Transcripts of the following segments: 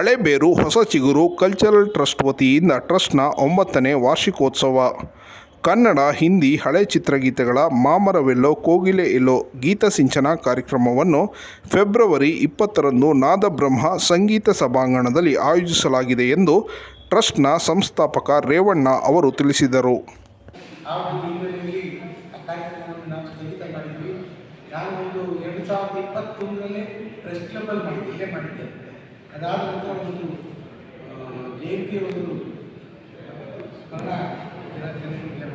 ಹಳೇಬೇರು, ಹೊಸ ಚಿಗುರು cultural trust ವತಿಯಿಂದ ಟ್ರಸ್ಟ್ನ ಒಂಬತ್ತನೇ ವಾರ್ಷಿಕೋತ್ಸವ. ಕನ್ನಡ, ಹಿಂದಿ, ಹಳೆ ಚಿತ್ರಗೀತೆಗಳ ಮಾಮರವೆಲ್ಲೋ, ಕೋಗಿಲೆ ಎಲ್ಲೋ ಗೀತಸಿಂಚನ ಕಾರ್ಯಕ್ರಮವನ್ನು ಫೆಬ್ರವರಿ ಇಪ್ಪತ್ತರಂದು ನಾದಬ್ರಹ್ಮ ಸಂಗೀತ ಸಭಾಂಗಣದಲ್ಲಿ ಆಯೋಜಿಸಲಾಗಿದೆ ಎಂದು ಟ್ರಸ್ಟ್ನ ಸಂಸ್ಥಾಪಕ ರೇವಣ್ಣ ಅವರು ತಿಳಿಸಿದರು. ನಾನು ಒಂದು ಎರಡು ಸಾವಿರದ ಇಪ್ಪತ್ತೊಂದರಲ್ಲೇ ಪ್ರೆಸ್ ಕ್ಲಬ್ ಅಲ್ಲಿ ಮಾಡಿದ್ದೆ. ಅದಾದ ಒಂದು ಜಯಂತಿಯ ಒಂದು ಸ್ಮರಣ ದಿನಾಚರಣೆ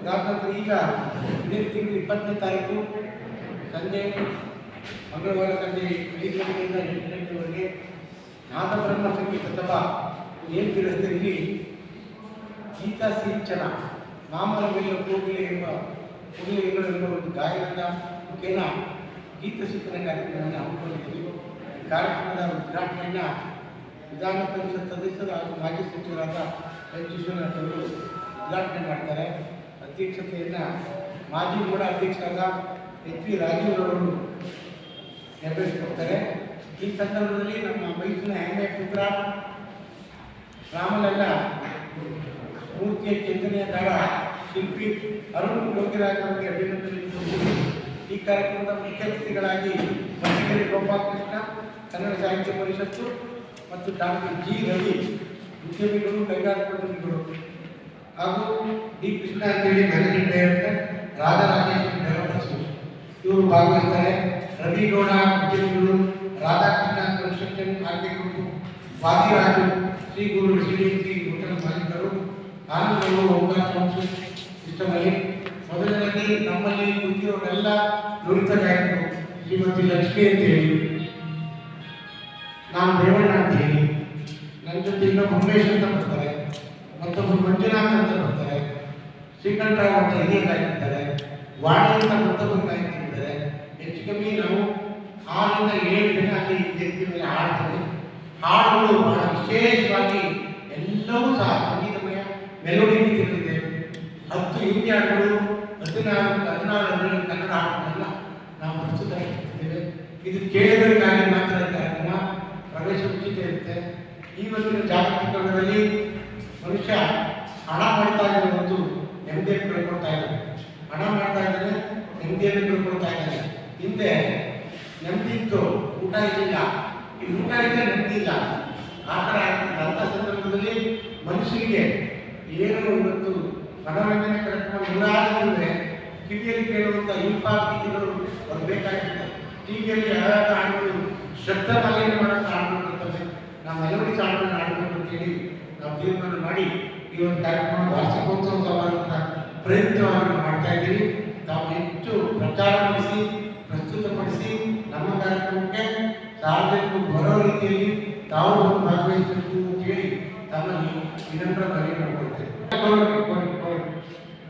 ಅದಾದ ಈಗ ಇದೇ ತಿಂಗಳು ಇಪ್ಪತ್ತನೇ ತಾರೀಕು ಸಂಜೆ, ಮಂಗಳವಾರ ಸಂಜೆ ಐದು ಗಂಟೆಯಿಂದ ಎಂಟು ಗಂಟೆವರೆಗೆ ನಾದಬ್ರಹ್ಮ ಸಂಗೀತ ಸಭಾ ಜಯಂತಿ ರಸ್ತೆಯಲ್ಲಿ ಗೀತಾ ಸಿಂಚನ ಮಾಮರವೆಲ್ಲ ಕೋಗಿಲೆ ಎಂಬ ಕೋಗಿಲೆ ಎಂಬ ಒಂದು ಗಾಯನದ ಮುಖೇನ ಗೀತ ಸಿಂಚನ ಕಾರ್ಯಕ್ರಮವನ್ನು ಹಮ್ಮಿಕೊಂಡಿದ್ದೀವಿ. ಕಾರ್ಯಕ್ರಮದ ಉದ್ಘಾಟನೆಯನ್ನು ವಿಧಾನ ಪರಿಷತ್ ಸದಸ್ಯರು ಹಾಗೂ ಮಾಜಿ ಸಚಿವರಾದ ಎಚ್ ವಿಶ್ವನಾಥ್ ಅವರು ಉದ್ಘಾಟನೆ ಮಾಡ್ತಾರೆ. ಅಧ್ಯಕ್ಷತೆಯನ್ನು ಮಾಜಿ ಮೂಡ ಅಧ್ಯಕ್ಷರಾದ ಎಚ್ ವಿ ರಾಜೀವ್ ಅವರು ನೆರವೇರಿಸಿಕೊಡ್ತಾರೆ ಈ ಸಂದರ್ಭದಲ್ಲಿ ನಮ್ಮ ಮೈಸೂರಿನ ಹೆಮ್ಮೆ ಪುತ್ರ ರಾಮಲಲ್ಲ ಮೂರ್ತಿಯ ಚಿಂತನೆಯದಾರ ಶಿಲ್ಪಿ ಅರುಣ್ ಯೋಗಿರಾಜ್ ಅವರಿಗೆ ಅಭಿನಂದನೆ ಈ ಕಾರ್ಯಕ್ರಮದ ಮುಖ್ಯ ಅತಿಥಿಗಳಾಗಿ ಮತ್ತಿಗೆರೆ ಗೋಪಾಲಕೃಷ್ಣ, ಕನ್ನಡ ಸಾಹಿತ್ಯ ಪರಿಷತ್ತು ಮತ್ತು ಡಾಕ್ಟರ್ ಜಿ ರವಿ, ಉದ್ಯಮಿಗಳು ಕೈಗಾರಿಕೋದ್ಯಮಿಗಳು ಹಾಗೂ ಡಿ ಕೃಷ್ಣ ಅಂತೇಳಿ ಮ್ಯಾನೇಜಿಂಗ್ ಡೈರೆಕ್ಟರ್ ರಾಧಾರಾಜೇಶ್ವರಿ ಡೆವಲಪರ್ಸ್ ಇವರು ಭಾಗವಹಿಸ್ತಾರೆ. ರವಿ ಗೌಡ, ಉದ್ಯಮಿಗಳು ರಾಧಾಕೃಷ್ಣ ಕನ್ಸ್ಟ್ರಕ್ಷನ್ ಆರ್ಕಿಟೆಕ್ಟರು ವಾದಿರಾಜು ಶ್ರೀ ಗುರು ಶ್ರೀ ಹೋಟೆಲ್ ಮಾಲೀಕರು. ಆನಂದವರು ಓಂಕಾರ ಸಿಸ್ಟಮಲ್ಲಿ ಮೊದಲನೇದಾಗಿ ನಮ್ಮಲ್ಲಿ ಕುಳಿತಿರೋರೆಲ್ಲ ನುರಿತ ಶ್ರೀಮತಿ ಲಕ್ಷ್ಮಿ ಅಂತ ಹೇಳಿ ನಾನು ರೇವಣ್ಣ ಅಂತ ಹೇಳಿ ನನ್ನ ಜೊತೆ ಇನ್ನೊಬ್ಬ ಉಮೇಶ್ ಅಂತ ಬರ್ತಾರೆ. ಮತ್ತೊಬ್ಬರು ಮಂಜುನಾಥ್ ಅಂತ ಬರ್ತಾರೆ. ಶ್ರೀಕಂಠರಾವ್ ಅಂತ ಹಿರಿಯ ಗಾಯಕಿದ್ದಾರೆ ವಾಣಿ ಅಂತ ಮತ್ತೊಬ್ಬರು ಗಾಯಕಿದ್ದಾರೆ ಹೆಚ್ಚು ಕಮ್ಮಿ ನಾವು ಆರರಿಂದ ಏಳು ದಿನ ಅಲ್ಲಿ ವ್ಯಕ್ತಿ ಮೇಲೆ ಹಾಡುಗಳು ಬಹಳ ವಿಶೇಷವಾಗಿ ಎಲ್ಲವೂ ಸಹ ಸಂಗೀತಮಯ ಮೆಲೋಡಿ ಹತ್ತು ಹಿಂದಿ ಹಾಡುಗಳು ಹದಿನಾರು ಹದಿನಾರು ಹದಿನೇಳು ಕನ್ನಡ ಹಾಡುಗಳನ್ನ ನಾವು ಪ್ರಸ್ತುತಪಡಿಸುತ್ತಿದ್ದೇವೆ ಇದು ಕೇಳಿದವರಿಗಾಗಿ ಮಾತ್ರ ಕಾರ್ಯಕ್ರಮ ಪ್ರವೇಶ ಉಚಿತ ಇರುತ್ತೆ. ಇವತ್ತಿನ ಜಾಗತಿಕ ಯುಗದಲ್ಲಿ ಮನುಷ್ಯ ಹಣ ಮಾಡ್ತಾ ಇದ್ದಾರೆ ಮತ್ತು ನೆಮ್ಮದಿಯನ್ನು ಕಳ್ಕೊಳ್ತಾ ಇದ್ದಾರೆ ಹಣ ಮಾಡ್ತಾ ಇದ್ದಾರೆ ನೆಮ್ಮದಿಯನ್ನು ಕಳ್ಕೊಳ್ತಾ ಇದ್ದಾರೆ ಹಿಂದೆ ನೆಮ್ಮದಿ ಇತ್ತು, ಊಟ ಇರಲಿಲ್ಲ. ಈ ಊಟ ಇದ್ದರೆ ನೆಮ್ಮದಿ ಇಲ್ಲ. ಆ ಥರ ಅಂಥ ಸಂದರ್ಭದಲ್ಲಿ ಮನುಷ್ಯನಿಗೆ ಏನು ಇವತ್ತು ಮನೋರಂಜನೆ ಕಾರ್ಯಕ್ರಮ ನೂರಾರು ಕಿವಿಯಲ್ಲಿ ಕೇಳುವಂಥ ಅವ್ರು ಬೇಕಾಗಿರ್ತದೆ ಟಿವಿಯಲ್ಲಿ ಯಾವ್ಯಾವ ಹಾಡುಗಳು ಶಬ್ದ ಮಾಲಿನ್ಯ ಮಾಡೋಂಥ ಹಾಡುಗಳು ಬರ್ತವೆ ನಾವು ಮೆಲೋಡಿ ಹಾಡುಗಳನ್ನ ಹಾಡಬೇಕು ಕೇಳಿ ನಾವು ತೀರ್ಮಾನ ಮಾಡಿ ಈ ಒಂದು ಕಾರ್ಯಕ್ರಮ ವಾರ್ಷಿಕೋತ್ಸವವಾದಂತಹ ಪ್ರಯತ್ನವನ್ನು ಮಾಡ್ತಾ ಇದ್ದೀವಿ. ತಾವು ಹೆಚ್ಚು ಪ್ರಚಾರಪಡಿಸಿ ಪ್ರಸ್ತುತಪಡಿಸಿ ನಮ್ಮ ಕಾರ್ಯಕ್ರಮಕ್ಕೆ ಸಾರ್ವಜನಿಕರು ಬರೋ ರೀತಿಯಲ್ಲಿ ತಾವು ಭಾಗವಹಿಸಬೇಕು ಅಂತ ಹೇಳಿ ತಮ್ಮಲ್ಲಿ ವಿನಮ್ರ ಮನವಿ ಮಾಡಿಕೊಡ್ತೇವೆ ಮ್ಯೂಸಿಷಿಯನ್ ಬರ್ತಾರೆ ಏನು ಬೇಕು ಬರಲ್ಲ ಹಣ ಡಿಮ್ಯಾಂಡ್ ಹಣ ಡಿಮ್ಯಾಂಡ್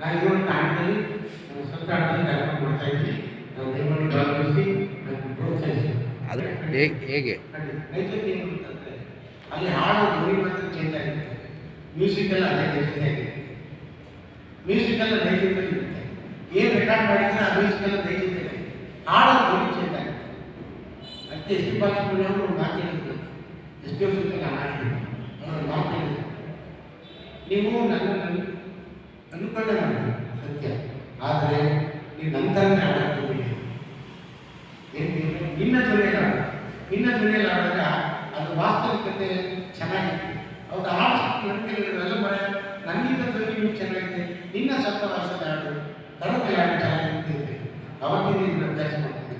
ನಾನು ನಾವು ಸ್ವಂತ ಹಣದಲ್ಲಿ ಕಾರ್ಯಕ್ರಮ ಮಾಡ್ತಾ ಇದ್ದೀನಿ. ನಾವು ದಯಮಾಡಿ ಭಾಗವಹಿಸಿ ನಮ್ಗೆ ಪ್ರೋತ್ಸಾಹಿಸಿ. ಅದು ಹೇಗೆ? ಹೇಗೆ ಏನು ಅಂತಂದರೆ ಅಲ್ಲಿ ಹಾಡು ಧ್ವನಿ ಮಾತ್ರ ಚೇಂಜ್ ಆಗಿರುತ್ತೆ ಮ್ಯೂಸಿಕ್ ಎಲ್ಲ ಅದೇ ಚೇಂಜ್ ಆಗಿರುತ್ತೆ ಮ್ಯೂಸಿಕ್ ಎಲ್ಲ ನೈತಿಕ ಇರುತ್ತೆ. ಏನು ರೆಕಾರ್ಡ್ ಮಾಡಿದ್ರೆ ಆ ಮ್ಯೂಸಿಕ್ ಎಲ್ಲ ನೈತಿಕ ಇದೆ ಹಾಡು ಧ್ವನಿ ಚೇಂಜ್ ಆಗುತ್ತೆ ಅದಕ್ಕೆ ಎಸ್ ಪಿ ಬಾಲಸುಬ್ರಹ್ಮಣ್ಯ ಅವರು ಮಾತು ಹೇಳಿದ್ರು. ಎಸ್ ಪಿ ಎಫ್ ಜೊತೆ ನಾನು ಆಡ್ತೀನಿ ಅವರು ಮಾತು ಹೇಳಿದ್ರು. ನೀವು ನನ್ನನ್ನು ಅನುಕರಣೆ ಮಾಡಿದ್ರು, ಸತ್ಯ. ಆದರೆ ನೀವು ನಂತರನೇ ಆಡಕ್ಕೆ ನಿನ್ನ ಧ್ವನಿಯಲ್ಲಿ ಆಡ. ನಿನ್ನ ಧ್ವನಿಯಲ್ಲಿ ಆಡಿದಾಗ ಅದು ವಾಸ್ತವಿಕತೆ ಚೆನ್ನಾಗಿದೆ ಹೌದು? ಆ ನಂಬಿಕೆಲ್ಲ ಮರ, ನನ್ನಿಂದ ಧ್ವನಿ ಚೆನ್ನಾಗಿದೆ, ನಿನ್ನ ಸಪ್ತ ಭಾಷೆದ ಹಾಡು ಕಡದಲ್ಲಿ ಹಾಡು ಚೆನ್ನಾಗಿರುತ್ತೆ ಅವತ್ತಿನ ಅಭ್ಯಾಸ ಮಾಡ್ತೀನಿ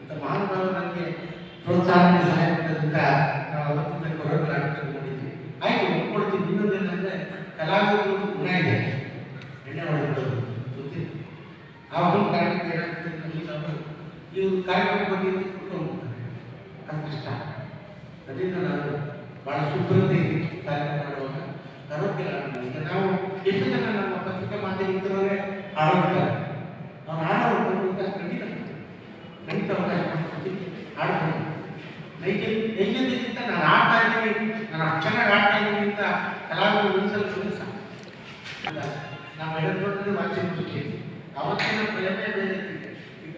ಅಂತ ಮಹಾನುಭಾವ ನನಗೆ ಪ್ರೋತ್ಸಾಹ ಸಹಾಯ ಮಾಡೋದ್ರಿಂದ ನಾವು ಅವತ್ತಿನ ಕೊರಗಲ ಆಡ್ಕೊಂಡು ಮಾಡಿದ್ವಿ ಆಯ್ತು ಒಪ್ಕೊಳ್ತೀನಿ ಇನ್ನೊಂದು ಏನಂದ್ರೆ ಕಲಾವಿದರು ಗುಣ ಇದೆ ಎಣ್ಣೆ ಹೊಡೆದ್ಬಿಡೋದು ಗೊತ್ತಿತ್ತು ಆ ಒಂದು ಕಾರಣಕ್ಕೆ ಏನಾಗ್ತದೆ ಅಂದ್ರೆ ಈಗ ಅವರು ಇವರು ಕಾರ್ಯಕ್ರಮ ಬಗ್ಗೆ ಅಂತ ಕುತ್ಕೊಂಡು ಹೋಗ್ತಾರೆ. ಅದು ಕಷ್ಟ ಅದರಿಂದ ನಾನು ಭಾಳ ಶುಭ್ರತೆ ಕಾರ್ಯಕ್ರಮ ಮಾಡುವಾಗ ಈಗ ನಾವು ಎಷ್ಟು ಜನ ನಮ್ಮ ಪತ್ರಿಕಾ ಮಾಧ್ಯಮಿಕರವರೇ ಹಾಡುತ್ತಾರೆ ಅವ್ರು ಹಾಡೋ ಖಂಡಿತ ಕೊಡ್ತೀವಿ. ಖಂಡಿತ ಅವಕಾಶ ಮಾಡ್ಕೊಡ್ತೀವಿ ಹಾಡ್ಬೋದು ನೈಜ ನೈಜತೆಗಿಂತ ನಾನು ಆಡ್ತಾ ಇದ್ದೀನಿ ನಾನು ಅಷ್ಟು ಚೆನ್ನಾಗಿ ಆಡ್ತಾ ಇದ್ದೀನಿ ಅಂತ ಕಲಾವಿದರು ಉಳಿಸಲು ಸಾಕು ನಾವು ಎಡದೊಡ್ಡದು ವಾಚ್ಯ ಮುಖ್ಯ ಅವತ್ತಿನ ಪ್ರೇಮೆ ಬೇರೆ ಇರ್ತಿದೆ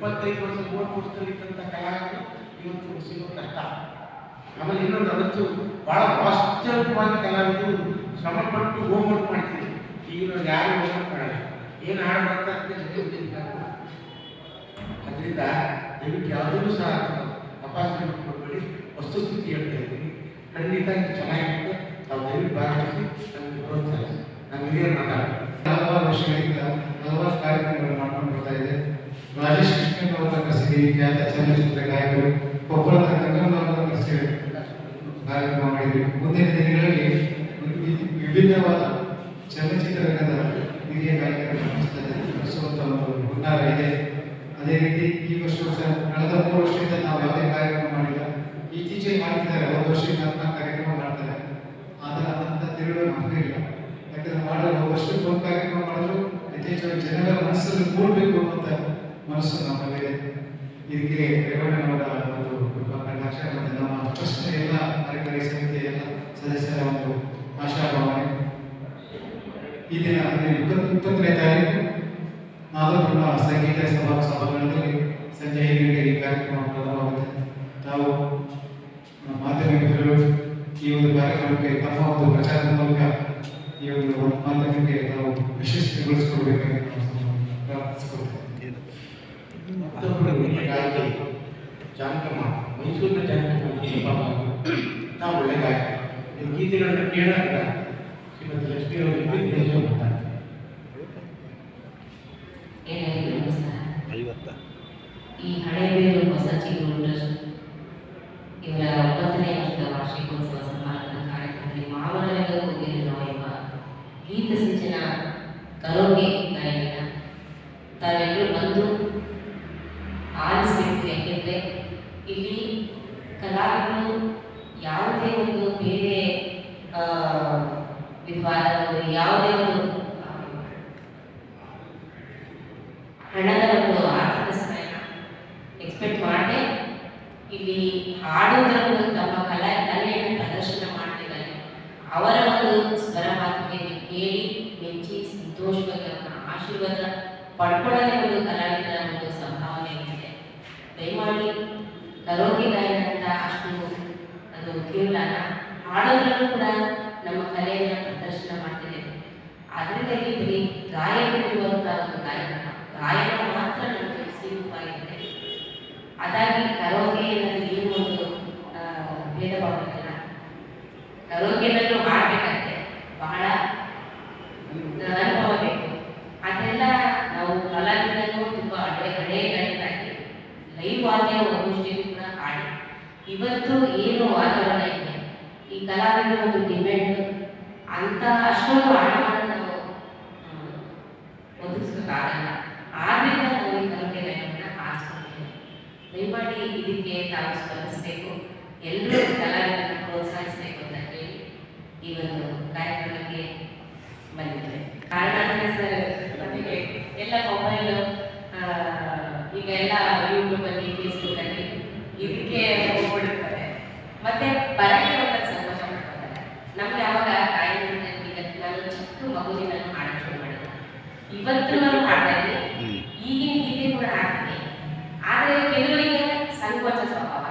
ಇಪ್ಪತ್ತೈದು ವರ್ಷ ಮೂರು ವರ್ಷದಲ್ಲಿ ಇದ್ದಂಥ ಕಲಾವಿದರು ಇವತ್ತು ಸಿಗೋ ಕಷ್ಟ. ಆಮೇಲೆ ಇನ್ನೊಂದು ಅವತ್ತು ಭಾಳ ವಾಸ್ತವಿಕವಾಗಿ ಕಲಾವಿದರು ಶ್ರಮಪಟ್ಟು ಹೋಮ್ವರ್ಕ್ ಮಾಡ್ತೀವಿ ಈಗಿನ ಯಾರು ಹೋಮ್ವರ್ಕ್ ಮಾಡಲ್ಲ. ಏನು ಹಾಡು ಮಾಡ್ತಾರೆ ಅದರಿಂದ ದಯವಿಟ್ಟು ಯಾವುದೂ ಸಹ ಅಪಾಯ ಮಾಡಬೇಡಿ ವಸ್ತುಸ್ಥಿತಿ ಹೇಳ್ತಾ ಇದ್ದೀನಿ. ಖಂಡಿತ ಇದು ಚೆನ್ನಾಗಿರುತ್ತೆ. ತಾವು ದಯವಿಟ್ಟು ಭಾಗವಹಿಸಿ ನಮಗೆ ಪ್ರೋತ್ಸಾಹಿಸಿ. ನಮ್ಮ ಹಿರಿಯರು ಮಾತಾಡಿ ಹಲವಾರು ವರ್ಷಗಳಿಂದ ಹಲವಾರು ಕಾರ್ಯಕ್ರಮಗಳು ಮಾಡ್ಕೊಂಡು ಬರ್ತಾ ಇದೆ ರಾಜೇಶ್ ಕೃಷ್ಣನ್ ಅವರನ್ನ ಕರೆಸಿದ್ದೀವಿ ಖ್ಯಾತ ಚಲನಚಿತ್ರ ಗಾಯಕರು, ಕೊಪ್ಪಳದ ಗಂಗಮ್ಮ ಅವರನ್ನ ಕರೆಸಿ ಕಾರ್ಯಕ್ರಮ ಮಾಡಿದ್ವಿ ಮುಂದಿನ ದಿನಗಳಲ್ಲಿ ವಿಭಿನ್ನವಾದ ಚಲನಚಿತ್ರ ರಂಗದ ಹಿರಿಯ ಒಂದು ಹುನ್ನಾರ ಇದೆ. ಅದೇ ರೀತಿ ಈ ವರ್ಷ ಕಳೆದ ಮೂರು ವರ್ಷದಿಂದ ನಾವು ಯಾವುದೇ ಕಾರ್ಯಕ್ರಮ ಮಾಡಿಲ್ಲ. ಇತ್ತೀಚೆಗೆ ಮಾಡ್ತಿದ್ದಾರೆ, ಒಂದು ನಾಲ್ಕು ಕಾರ್ಯಕ್ರಮ ಮಾಡ್ತಾರೆ. ಆದರೆ ಅಂತ ತಿರುಳು ನಮಗಿಲ್ಲ ಯಾಕಂದ್ರೆ ಮಾಡಲು ವರ್ಷಕ್ಕೆ ಒಂದು ಕಾರ್ಯಕ್ರಮ ಮಾಡಿದ್ರು, ಯಥೇಚ್ಛವಾಗಿ ಜನರ ಮನಸ್ಸಲ್ಲಿ ಮೂಡಬೇಕು ಅನ್ನುವಂಥ ಮನಸ್ಸು ನಮ್ಮಲ್ಲಿದೆ ಇದಕ್ಕೆ ರೇವಣ್ಣನವರ ಒಂದು ಕೃಪಾ ನಮ್ಮ ಟ್ರಸ್ಟ್ ಎಲ್ಲ ಕಾರ್ಯಕಾರಿ ಸಮಿತಿಯ ಎಲ್ಲ ಸದಸ್ಯರ ಒಂದು ಆಶಾಭಾವನೆ. ಈ ದಿನ ಅಂದರೆ ಇಪ್ಪತ್ತು ಇಪ್ಪತ್ತನೇ ತಾರೀಕು ಮಾಧವಪುರ ಸಂಗೀತ ಸಭಾ ಸಭಾಂಗಣದಲ್ಲಿ ಸಂಜೆ ಐದು ಗಂಟೆಗೆ ಈ ಕಾರ್ಯಕ್ರಮ ಪ್ರಾರಂಭವಾಗುತ್ತೆ. ನಾವು ಮಾಧ್ಯಮ ಮಾಧ್ಯಮಿಕರು ಈ ಒಂದು ಕಾರ್ಯಕ್ರಮಕ್ಕೆ ತಮ್ಮ ಒಂದು ಪ್ರಚಾರದ ಮೂಲಕ ಈ ಒಂದು ಮಾಧ್ಯಮಕ್ಕೆ ನಾವು ಯಶಸ್ವಿಗೊಳಿಸಿಕೊಡ್ಬೇಕಾಗಿ ನಾವು ಮತ್ತೊಬ್ಬರು ಗಾಯಕಿ ಜಾನಕಮ್ಮ ಮೈಸೂರಿನ ಜಾನಕಮ್ಮ ನಾವು ಒಳ್ಳೆ ಗಾಯಕ ನಿಮ್ಮ ಗೀತೆಗಳನ್ನ ಕೇಳಾಗ ಶ್ರೀಮತಿ ಲಕ್ಷ್ಮೀ ಅವರು ಮಾತಾಡ್ತಾರೆ ಈ ಹಳೆಬೇರು ಹೊಸ ಚಿಗುರು ಟ್ರಸ್ಟ್ ಇವರ ಒಂಬತ್ತನೇ ವರ್ಷದ ವಾರ್ಷಿಕೋತ್ಸವ ಸಮಾರಂಭದ ಕಾರ್ಯಕ್ರಮದಲ್ಲಿ ಮಾವನವೆಲ್ಲ ಹೋಗಿರೋ ಎಂಬ ಗೀತ ಸಿಂಚನ ಕರೋಗೆ ಗಾಯನ ತಾವೆಲ್ಲರೂ ಬಂದು ಆಲಿಸಬೇಕು. ಯಾಕೆಂದರೆ ಇಲ್ಲಿ ಕಲಾವಿದರು ಯಾವುದೇ ಒಂದು ಬೇರೆ ವಿಧವಾದ ಯಾವುದೇ ಒಂದು ಹಣದ ಒಂದು ಆರ್ಥಿಕ ಸಹಾಯ ಎಕ್ಸ್ಪೆಕ್ಟ್ ಮಾಡದೆ ಇಲ್ಲಿ ಹಾಡೋದ್ರ ಮೂಲಕ ತಮ್ಮ ಕಲಾ ಕಲೆಯನ್ನು ಪ್ರದರ್ಶನ ಮಾಡ್ತಿದ್ದಾರೆ. ಅವರ ಒಂದು ಸ್ವರ ಮಾತುಕೆಯನ್ನು ಕೇಳಿ ಮೆಚ್ಚಿ ಸಂತೋಷವಾಗಿ ಅವರ ಆಶೀರ್ವಾದ ಪಡ್ಕೊಳ್ಳೋದೇ ಒಂದು ಕಲಾವಿದರ ಒಂದು ದಯಮಾಡಿ ಕರೋಗಿ ಗಾಯನ ಅಂತ ಅಷ್ಟು ಅದು ಕೇವಲ ಹಾಡೋದ್ರಲ್ಲೂ ಕೂಡ ನಮ್ಮ ಕಲೆಯನ್ನು ಪ್ರದರ್ಶನ ಮಾಡ್ತಿದ್ದೇವೆ. ಅದರಿಂದ ಇಲ್ಲಿ ಗಾಯಕರಿರುವಂತಹ ಒಂದು ಗಾಯನ ಗಾಯನ ಮಾತ್ರ ನಮಗೆ ಸೀಮಿತವಾಗಿರುತ್ತೆ ಅದಾಗಿ ಕರೋಗೆಯಲ್ಲಿ ಏನು ಒಂದು ಭೇದ ಭಾವ ಇಲ್ಲ. ಕರೋಗೆನಲ್ಲೂ ಹಾಡಬೇಕಾದ್ರೆ ಬಹಳ ಅನುಭವ ಬೇಕು ಅದೆಲ್ಲ ನಾವು ಕಲಾವಿದರನ್ನು ತುಂಬ ಹಳೆ ಹಳೆಯ ಗಾಯಕರಾಗಿ ಲೈವ್ ವಾದ್ಯ ಒಂದಷ್ಟಿಗೂ ಕೂಡ ಹಾಡಿ ಇವತ್ತು ಏನು ವಾತಾವರಣ ಇದೆ ಈ ಕಲಾವಿದರ ಒಂದು ಡಿಮ್ಯಾಂಡ್ ಅಂತ ಅಷ್ಟೊಂದು ಹಣವನ್ನು ನಾವು ಒದಗಿಸ್ಬೇಕಾಗಲ್ಲ ಆದ್ರಿಂದ ನಾವು ಈ ಕಲಿಕೆ ಗಾಯನವನ್ನು ಆರಿಸ್ಕೊಂಡಿದ್ದೇವೆ ದಯಮಾಡಿ ಇದಕ್ಕೆ ತಾವು ಸ್ಪಂದಿಸಬೇಕು. ಎಲ್ಲರೂ ಕಲಾವಿದರನ್ನು ಪ್ರೋತ್ಸಾಹಿಸಬೇಕು ಅಂತ ಹೇಳಿ ಈ ಒಂದು ಕಾರ್ಯಕ್ರಮಕ್ಕೆ ಬಂದಿದ್ದೇವೆ. ಕಾರಣ ಸರ್, ನಮಗೆ ಎಲ್ಲ ಮೊಬೈಲು ಈಗ ಎಲ್ಲ ಯೂಟ್ಯೂಬಲ್ಲಿ ಫೇಸ್ಬುಕ್ಕಲ್ಲಿ ಇದಕ್ಕೆ ಮತ್ತೆ ಬರಕ್ಕೆ ಹೋಗಕ್ಕೆ ಸಂತೋಷ ಪಡ್ತಾರೆ ನಮ್ಗೆ ಅವಾಗ ತಾಯಿ ನಾನು ಚಿಕ್ಕ ಮಗುವಿನ ಹಾಡಕ್ಕೆ ಶುರು ಮಾಡಿದೆ ಇವತ್ತು ಹಾಡ್ತಾ ಇದ್ದೀನಿ ಈಗಿನ ಗೀತೆ ಕೂಡ ಹಾಡ್ತೀನಿ ಆದರೆ ಕೆಲವರಿಗೆ ಸಂಕೋಚ ಸ್ವಭಾವ.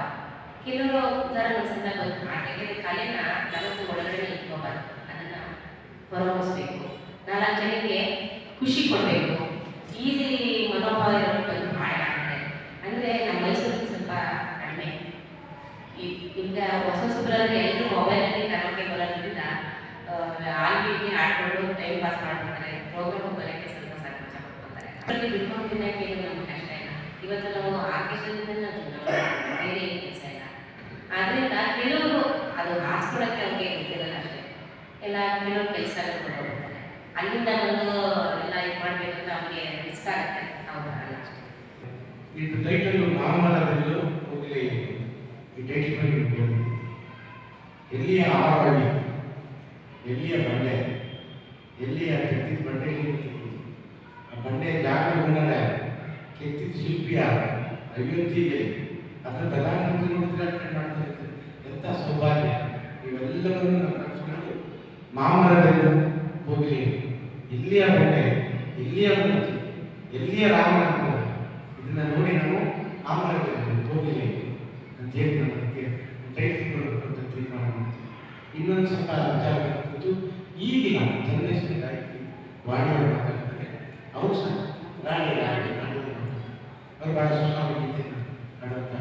ಕೆಲವರು ಉತ್ತರ ಮನಸ್ಸಿಂದ ಬಂದು ಹಾಡ್ತಾರೆ ಕಲೆನ ಯಾವತ್ತು ಒಳಗಡೆ ಇಟ್ಕೋಬಾರ್ದು. ಅದನ್ನ ಹೊರಹೊಮ್ಮಿಸ್ಬೇಕು. ನಾಲ್ಕು ಜನಕ್ಕೆ ಖುಷಿ ಕೊಡಬೇಕು. ಈಸಿ ಮನೋಭಾವ ಇರೋರು ಬಂದು ಹಾಡು ಹಾಡ್ತಾರೆ ಅಂದರೆ ನಮ್ಮ ಮೈಸೂರಿಗೆ ಸ್ವಲ್ಪ ಈಗ ಹೊಸ ಹೊಸಬ್ರಾದ್ರೆ ಎಲ್ಲರೂ ಮೊಬೈಲಲ್ಲಿ ಕರೋಕೆ ಬರೋದ್ರಿಂದ ಆಲ್ಬೀಟಿ ಆಡ್ಕೊಂಡು ಟೈಮ್ ಪಾಸ್ ಮಾಡ್ಬಿಡ್ತಾರೆ ಪ್ರೋಗ್ರಾಮ್ ಬರೋಕ್ಕೆ ಸ್ವಲ್ಪ ಸಂಕೋಚ ಪಡ್ಕೊತಾರೆ ಅದರಲ್ಲಿ ಬಿಟ್ಕೊಂಡು ತಿನ್ನಕ್ಕೆ ನಮ್ಗೆ ಕಷ್ಟ ಇಲ್ಲ. ಇವತ್ತು ನಾವು ಆರ್ಕೆಸ್ಟ್ರಾದಿಂದ ನಾವು ಬೇರೆ ಏನು ಕೆಲಸ ಇಲ್ಲ. ಆದ್ರಿಂದ ಕೆಲವರು ಅದು ಹಾಸ್ಕೊಳಕ್ಕೆ ಅವ್ರಿಗೆ ಗೊತ್ತಿರಲ್ಲ ಅಷ್ಟೇ. ಎಲ್ಲ ಕೆಲವರು ಕೆಲಸ ಅಲ್ಲಿಂದ ಒಂದು ಎಲ್ಲ ಇದು ಮಾಡಬೇಕಂತ ಅವ್ರಿಗೆ ರಿಸ್ಕ್ ಆಗುತ್ತೆ. ನಾವು ಬರಲ್ಲ ಅಷ್ಟೇ. ಇದು ಟೈಟಲ್ ಮಾಮಲದಲ್ಲೂ ಹೋಗಲಿ ಬಗ್ಗೆ ಹೇಳ್ಬೋದು. ಎಲ್ಲಿಯ ಆವರಳ್ಳಿ ಎಲ್ಲಿಯ ಬಂಡೆ? ಎಲ್ಲಿಯ ಕೆತ್ತಿದ ಬಂಡೆ ಆ ಬಂಡೆ ಜಾಗ ಬಂದರೆ ಕೆತ್ತಿದ ಶಿಲ್ಪಿಯ ಯಾರು? ಅಯೋಧ್ಯೆಯಲ್ಲಿ ಅದರ ಪ್ರಧಾನಮಂತ್ರಿ ಉದ್ಘಾಟನೆ ಮಾಡ್ತಾ ಇರ್ತದೆ? ಎಂಥ ಸೌಭಾಗ್ಯ. ಇವೆಲ್ಲವನ್ನೂ ನಾವು ಮಾಮರದಲ್ಲಿ ಹೋಗಲಿ. ಇಲ್ಲಿಯ ಬಂಡೆ, ಇಲ್ಲಿಯ ಮೂರ್ತಿ, ಎಲ್ಲಿಯ ರಾಮನ ಇದನ್ನ ನೋಡಿ ನಾವು ಮಾಮರದಲ್ಲಿ ಹೋಗಲಿ. ಅಂತ ಬಗ್ಗೆ ನಮಗೆ ಕೈಗೊಳ್ಳಬೇಕಂತ ತೀರ್ಮಾನ ಮಾಡ್ತೀವಿ. ಇನ್ನೊಂದು ಸ್ವಲ್ಪ ವಿಚಾರ ಕುರಿತು ಈಗಿನ ಜನರೇಷನ್ಗಾಗಿ ವಾಣಿಯ ಮಾತಾಡ್ತಾರೆ ಅವರು ಸಹ ರಾಣಿ ರಾಣಿ ರಾಣಿ ಅವರು ಬಹಳ ಸುಸ್ವಾಮಿ ಗೀತೆಯನ್ನು ಹಾಡುವಂಥ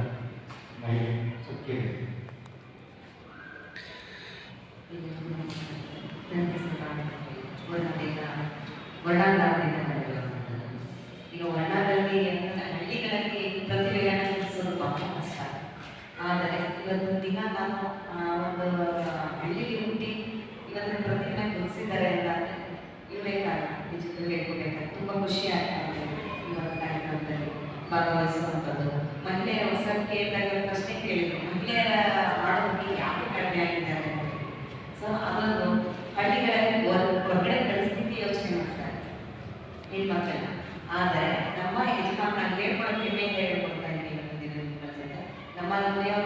ಮಹಿಳೆ ಸ್ವಲ್ಪ ಒಳ್ಳೆಯ ವರ್ಣದಿಂದ ವರ್ಣಾಂತರದಿಂದ ಮಾಡಿರುವಂಥದ್ದು. ಈಗ ವರ್ಣದಲ್ಲಿ ಅಂದ್ರೆ ಹಳ್ಳಿಗಳಲ್ಲಿ ಪ್ರತಿಭೆಯನ್ನು ಗುರುತಿಸೋದು ಬಹಳ ಕಷ್ಟ ಆದರೆ ಇವತ್ತು ದಿನ ನಾನು ಆ, ಒಂದು ಹಳ್ಳಿಗೆ ಹುಟ್ಟಿ ಇವತ್ತಿನ ಪ್ರತಿಭೆ ಗುರುತಿಸಿದ್ದಾರೆ ಅಂತ ಇವರೇ ಕಾರಣ ನಿಜಕ್ಕೂ ಹೇಳ್ಕೊಬೇಕಾದ್ರೆ ತುಂಬ ಖುಷಿ ಆಗ್ತಾ ಇದೆ ಒಂದು ಕಾರ್ಯಕ್ರಮದಲ್ಲಿ ಭಾಗವಹಿಸುವಂಥದ್ದು. ಮಹಿಳೆಯರ ಹೊಸ ಕೇಳಿದಾಗ ಪ್ರಶ್ನೆ ಕೇಳಿದ್ರು. ಮಹಿಳೆಯರ ಮಾಡೋದಕ್ಕೆ ಯಾಕೆ ಕಡಿಮೆ ಆಗಿದ್ದಾರೆ. ಸೊ ಅದೊಂದು ಹಳ್ಳಿಗಳಲ್ಲಿ ಹೊರ- ಹೊರಗಡೆ ಪರಿಸ್ಥಿತಿ ಯೋಚನೆ ಮಾಡ್ತಾರೆ. ಹೆಣ್ಮಕ್ಳನ್ನ ಆದರೆ, ನಮ್ಮ ಯಜಮಾನ ನಾನು ಹೇಳ್ಕೊಡಕ್ಕೆ ಹೆಮ್ಮೆಯಿಂದ ಹೇಳ್ಕೊಡ್ತಾ ಇದ್ದೀನಿ ನಮ್ಮ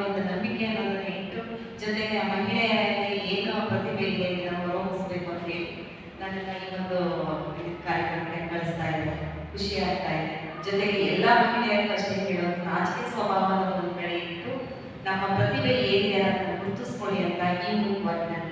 ಒಂದು ನಂಬಿಕೆ ಅನ್ನೋದನ್ನ ಜೊತೆಗೆ ಆ ಮಹಿಳೆಯರಲ್ಲಿ ಏನು ಪ್ರತಿಭೆ ಇದೆ ನಾವು ಅಂತ ಹೇಳಿ ನನ್ನನ್ನು ಈ ಒಂದು ಇದು ಕಾರ್ಯಕ್ರಮಕ್ಕೆ ಕಳಿಸ್ತಾ ಇದ್ದಾರೆ. ಖುಷಿ ಆಗ್ತಾ ಇದೆ. ಜೊತೆಗೆ ಎಲ್ಲ ಮಹಿಳೆಯರಿಗೂ ಅಷ್ಟೇ ಹೇಳೋದು ನಾಚಿಕೆ ಸ್ವಭಾವವನ್ನು ಒಂದು ಕಡೆ ಇಟ್ಟು ನಮ್ಮ ಪ್ರತಿಭೆ ಏನಿದೆ ಅದನ್ನು ಗುರುತಿಸ್ಕೊಳ್ಳಿ ಅಂತ ಈ ಮೂಲಕವಾಗಿ ನಾನು